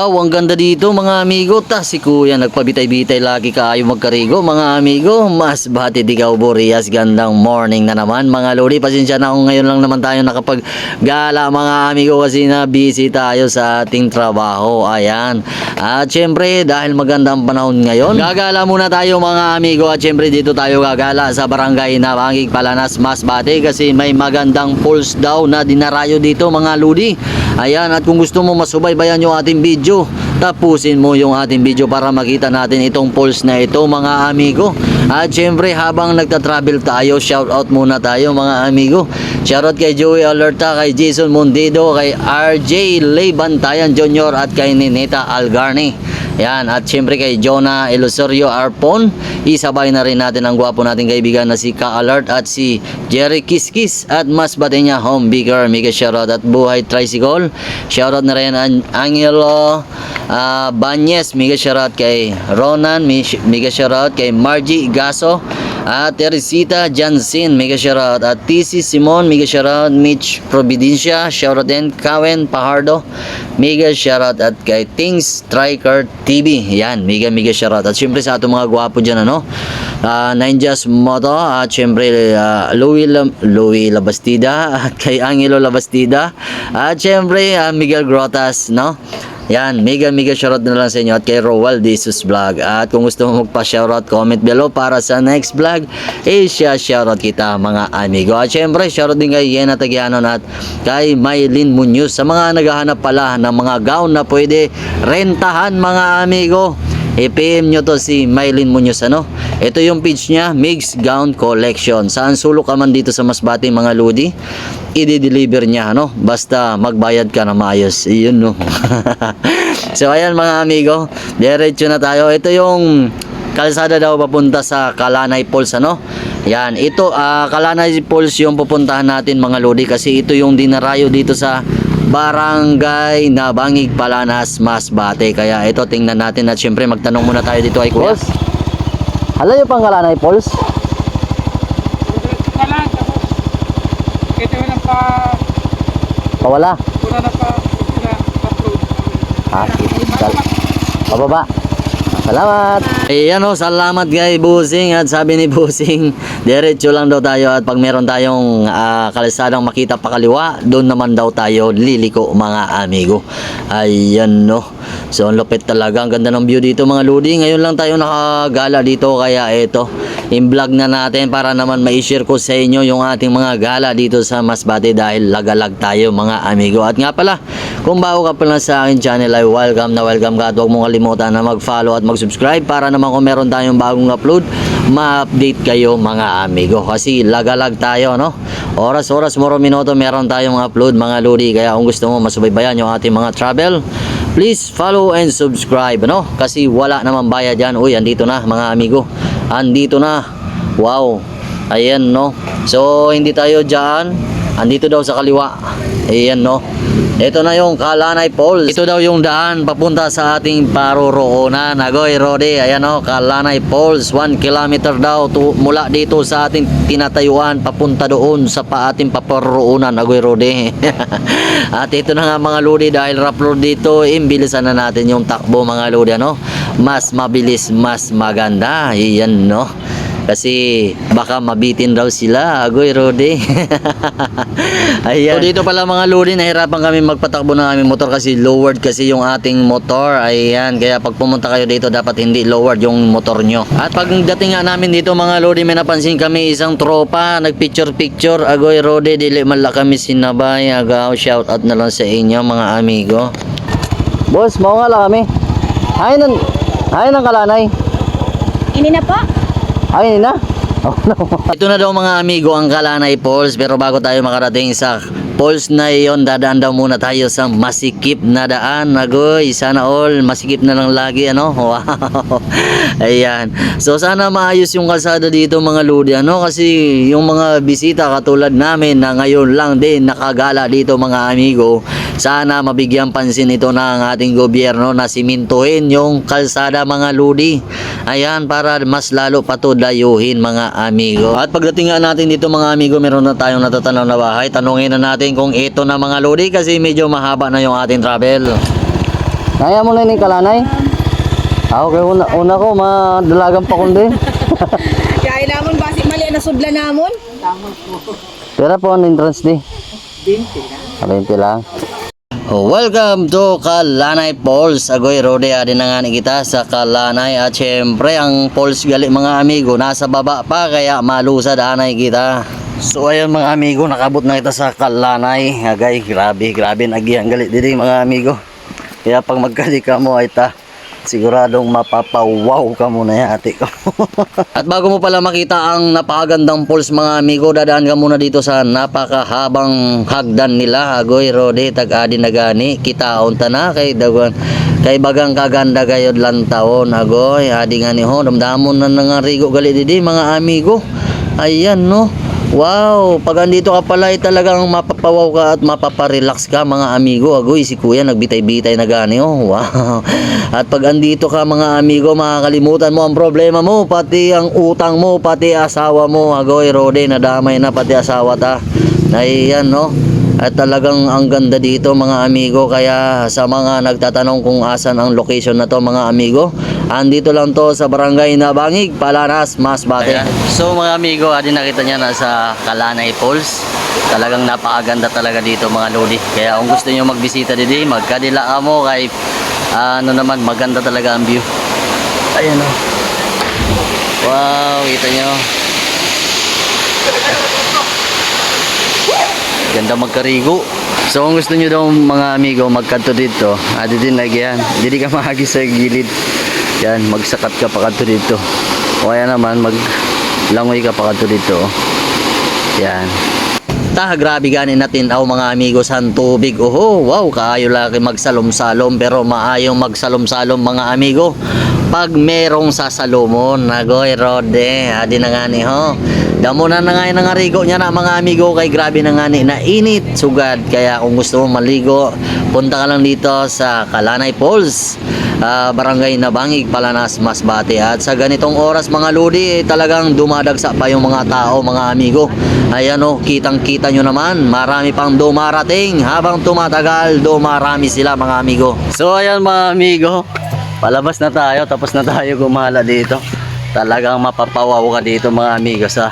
Wow, ang ganda dito mga amigo. Ta si kuya nagpabitay-bitay lagi kaayo magkarigo mga amigo. Mas bati di Borias. Gandang morning na naman mga lodi. Pasensya na kung ngayon lang naman tayo nakapag gala mga amigo kasi na busy tayo sa ating trabaho. Ayan. At syempre dahil maganda ang panahon ngayon, gagala muna tayo mga amigo. At syempre dito tayo gagala sa barangay na Bangig Palanas Masbate kasi may magandang pulse daw na dinarayo dito mga lodi. Ayan, at kung gusto mo masubaybayan yung ating video, tapusin mo yung ating video para makita natin itong pulse na ito mga amigo. At syempre habang nagta-travel tayo, shout out muna tayo mga amigo. Shout out kay Joey Alerta, kay Jason Mondido, kay RJ Lebantayan Jr. at kay Ninita Algarni. Yan, at syempre kay Jonah Elosorio Arpon, isabay na rin natin ang gwapo nating kaibigan na si Ka Alert at si Jerry Kiskis at mas bate niya home bigger, mega shoutout at buhay tricycle. Shoutout na rin ang Angelo ah, Banyes, mega shoutout kay Ronan, mega shoutout kay Margie Gaso at Teresita Jansin, mega shoutout. At TC Simon, mega shoutout. Mitch Providencia, shoutout din. Kawen Pahardo, mega shoutout. At kay Things Striker TV. Yan, mega mega shoutout. At syempre sa atong mga gwapo dyan ano, uh, Ninjas Moto. At syempre ah, Louis, Lam- Louis Labastida. At kay Angelo Labastida. At syempre ah, Miguel Grotas, no? Yan, mega mega shoutout na lang sa inyo at kay Rowell Jesus Vlog. At kung gusto mo magpa-shoutout, comment below para sa next vlog, eh siya shoutout kita mga amigo. At syempre, shoutout din kay Yena Tagianon at kay Maylin Munoz sa mga naghahanap pala ng mga gown na pwede rentahan mga amigo. I-PM nyo to si Maylin Munoz ano. Ito yung page niya, Mix Gown Collection. Saan sulok ka man dito sa Masbate mga ludi, i-deliver niya ano. Basta magbayad ka na maayos. Iyon no. so ayan mga amigo, diretso na tayo. Ito yung kalsada daw papunta sa Kalanay Falls ano. Yan, ito ah, Kalanay Falls yung pupuntahan natin mga lodi kasi ito yung dinarayo dito sa Barangay Nabangig Palanas Masbate. Kaya ito tingnan natin at syempre magtanong muna tayo dito kay Kuya. Hala yung Pangalanay Falls? Diretso ka lang, tapos mo lang pa, Pawala. wala na pa, sila upload. Ah, sal- Pababa. Salamat. Ayan o, salamat kay Busing at sabi ni Busing, diretso lang daw tayo at pag meron tayong ah, kalsadang makita pa kaliwa, doon naman daw tayo liliko mga amigo. Ayan no. So ang lupit talaga, ang ganda ng view dito mga ludi. Ngayon lang tayo nakagala dito kaya eto, in-vlog na natin para naman ma-share ko sa inyo yung ating mga gala dito sa Masbate dahil lagalag tayo mga amigo. At nga pala, kung bago ka pala sa akin channel ay welcome na welcome ka at huwag mong kalimutan na mag-follow at mag-subscribe para naman kung meron tayong bagong upload, ma-update kayo mga amigo. Kasi lagalag tayo, no? Oras-oras, moro minuto, meron tayong upload mga lodi. Kaya kung gusto mo masubaybayan yung ating mga travel, please follow and subscribe, no? Kasi wala naman bayad yan. Uy, andito na mga amigo. Andito na. Wow. Ayan, no? So, hindi tayo dyan. Andito daw sa kaliwa. Ayan, no? Ito na yung Kalanay Falls. Ito daw yung daan papunta sa ating paroroonan. Agoy, Rode. Ayan o, Kalanay Falls. 1 kilometer daw to, mula dito sa ating tinatayuan papunta doon sa pa ating paparoroonan. Agoy, Rode. At ito na nga mga lodi dahil road dito, imbilisan na natin yung takbo mga lodi. Ano? Mas mabilis, mas maganda. Iyan, no? Kasi baka mabitin daw sila. Agoy, Rode. Ayan. So dito pala mga lodi, nahirapan kami magpatakbo ng aming motor kasi lowered kasi yung ating motor. Ayan. Kaya pag pumunta kayo dito, dapat hindi lowered yung motor nyo. At pagdating nga namin dito mga lodi, may napansin kami isang tropa. Nagpicture-picture. Agoy, Rode. Dili man lang kami sinabay. Agaw, shout out na lang sa inyo mga amigo. Boss, mau nga lang kami. Hay nan, hay nan kalanay. Ini na po? Ay na. Oh, no. Ito na daw mga amigo ang Kalanay Falls pero bago tayo makarating sa falls na iyon dadaan daw muna tayo sa masikip na daan nagoy sana all masikip na lang lagi ano wow ayan so sana maayos yung kalsada dito mga lodi ano kasi yung mga bisita katulad namin na ngayon lang din nakagala dito mga amigo sana mabigyan pansin ito ng ating gobyerno na simintuhin yung kalsada mga ludi. Ayan, para mas lalo patudayuhin mga amigo. At pagdating nga natin dito mga amigo, meron na tayong natatanaw na bahay. Tanungin na natin kung ito na mga ludi kasi medyo mahaba na yung ating travel. Naya mo na yung kalanay? Ah, okay. Una, una ko, madalagang pa kundi. Kaya namon basi mali na sudla namon. Pero po, ang entrance ni? 20 lang. Welcome to Kalanay Falls. Agoy Rode, adi na nga ni kita sa Kalanay. At syempre, ang falls gali mga amigo, nasa baba pa, kaya malusad anay kita. So ayun mga amigo, nakabot na kita sa Kalanay. Agay, grabe, grabe, nagyang gali dito mga amigo. Kaya pag magkali ka mo ay ta, siguradong mapapawaw ka muna yan ate ko. At bago mo pala makita ang napakagandang falls mga amigo, dadaan ka muna dito sa napakahabang hagdan nila. Agoy, Rode, tag-adi na gani. Kitaon ta na kay dagan. Kay bagang kaganda gayod lang taon. Agoy, adi nga ni ho. Damdamon na nangarigo gali didi mga amigo. Ayan no. Wow, pag andito ka pala ay talagang mapapawaw ka at mapaparelax ka mga amigo. Agoy, si kuya nagbitay-bitay na gani oh. Wow. At pag andito ka mga amigo, makakalimutan mo ang problema mo, pati ang utang mo, pati asawa mo. Agoy, Rode, nadamay na pati asawa ta. Ayan no. At talagang ang ganda dito mga amigo kaya sa mga nagtatanong kung asan ang location na to mga amigo andito lang to sa barangay Nabangig, Palanas, Masbate. So mga amigo, adi nakita niya na sa Kalanay Falls. Talagang napakaganda talaga dito mga lodi. Kaya kung gusto niyo magbisita dito, magkadila ka mo kay ah, ano naman maganda talaga ang view. Ayan oh. Wow, kita niyo. Ganda magkarigo. So kung gusto nyo daw mga amigo magkanto dito, adi din lagi yan. Hindi ka mahagi sa gilid. Yan, magsakat ka pa dito. O kaya naman maglangoy ka pa dito. Yan. Ta, grabe ganin natin aw mga amigo sa tubig. Oho, wow, kaayo laki magsalom-salom pero maayong magsalom-salom mga amigo. Pag merong sasalumon, nagoy rode, adi na nga ni ho. Damo na na nga yung nangarigo niya na mga amigo kay grabe na nga ni na init sugad. Kaya kung gusto mo maligo punta ka lang dito sa Kalanay Falls ah, Barangay Nabangig, Palanas, Masbate. At sa ganitong oras mga lodi eh, talagang dumadagsa pa yung mga tao mga amigo. Ayan o kitang kita nyo naman. Marami pang dumarating. Habang tumatagal dumarami sila mga amigo. So ayan mga amigo palabas na tayo. Tapos na tayo gumala dito. Talagang mapapawaw ka dito mga amigo sa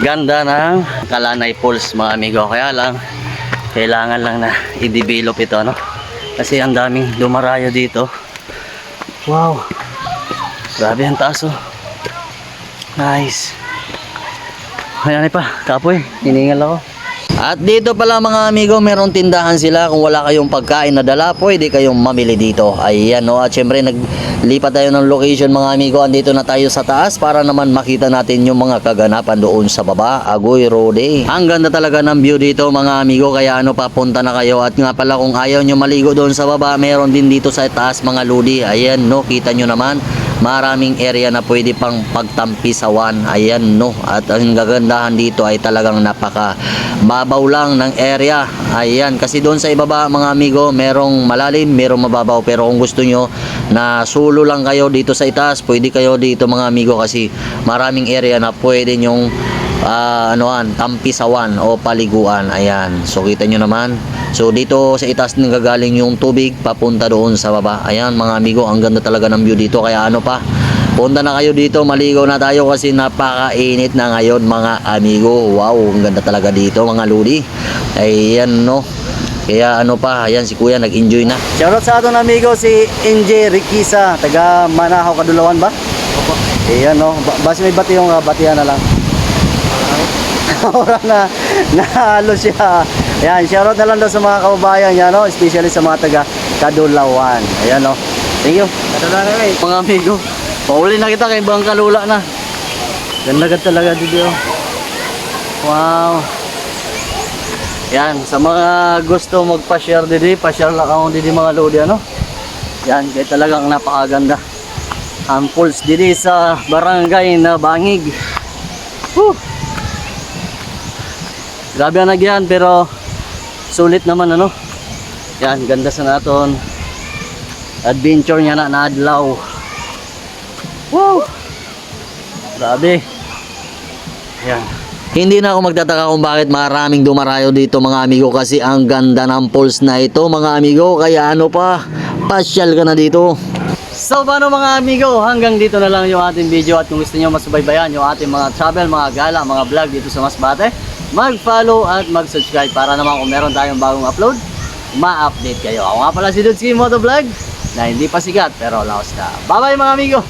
ganda ng Kalanay Falls mga amigo. Kaya lang kailangan lang na i-develop ito no? Kasi ang daming dumarayo dito. Wow. Grabe ang taas oh. Nice. Ayan pa kapoy hiningal ako at dito pala mga amigo, meron tindahan sila. Kung wala kayong pagkain na dala, pwede kayong mamili dito. Ayan no. At syempre naglipat tayo ng location mga amigo. Andito na tayo sa taas para naman makita natin yung mga kaganapan doon sa baba. Agoy Road. Ang ganda talaga ng view dito mga amigo. Kaya ano papunta na kayo. At nga pala kung ayaw nyo maligo doon sa baba, meron din dito sa taas mga ludi. Ayan no. Kita nyo naman maraming area na pwede pang pagtampisawan ayan no at ang gagandahan dito ay talagang napaka babaw lang ng area ayan kasi doon sa ibaba mga amigo merong malalim merong mababaw pero kung gusto nyo na sulo lang kayo dito sa itaas pwede kayo dito mga amigo kasi maraming area na pwede nyong ah, anuan, tampisawan o paliguan. Ayan. So kita nyo naman. So dito sa itaas nang gagaling yung tubig papunta doon sa baba. Ayan mga amigo, ang ganda talaga ng view dito. Kaya ano pa, punta na kayo dito, maligo na tayo kasi napakainit na ngayon mga amigo. Wow, ang ganda talaga dito mga ludi. Ayan no. Kaya ano pa, ayan si kuya nag-enjoy na. Shoutout sa ating amigo si NJ Rikisa, taga Manahaw Kadulawan ba? Opo. Ayan no, ba- base may bati yung uh, batihan na lang. Ora na nahalo siya. Ayan, shoutout na lang daw sa mga kababayan niya, no? Especially sa mga taga Kadulawan. Ayan, no? Thank you. Kadulawan na Mga amigo, pauli na kita kay Bang Kalula na. Ganda ka talaga dito. oh. Wow. Yan, sa mga gusto magpa-share dito, pa-share lang ako dito mga lodi, ano? Yan, kaya talagang napakaganda. Ang pulse dito sa barangay na Bangig. Woo! Grabe ang nagyan pero sulit naman ano. Yan, ganda sa naton. Adventure niya na naadlaw. Woo! Grabe. Yan. Hindi na ako magtataka kung bakit maraming dumarayo dito mga amigo kasi ang ganda ng pulse na ito mga amigo. Kaya ano pa, pasyal ka na dito. So paano mga amigo, hanggang dito na lang yung ating video at kung gusto nyo masubaybayan yung ating mga travel, mga gala, mga vlog dito sa Masbate, mag-follow at mag-subscribe para naman kung meron tayong bagong upload, ma-update kayo. Ako nga pala si Dudski Motovlog na hindi pa sikat pero laos na. Bye bye mga amigo!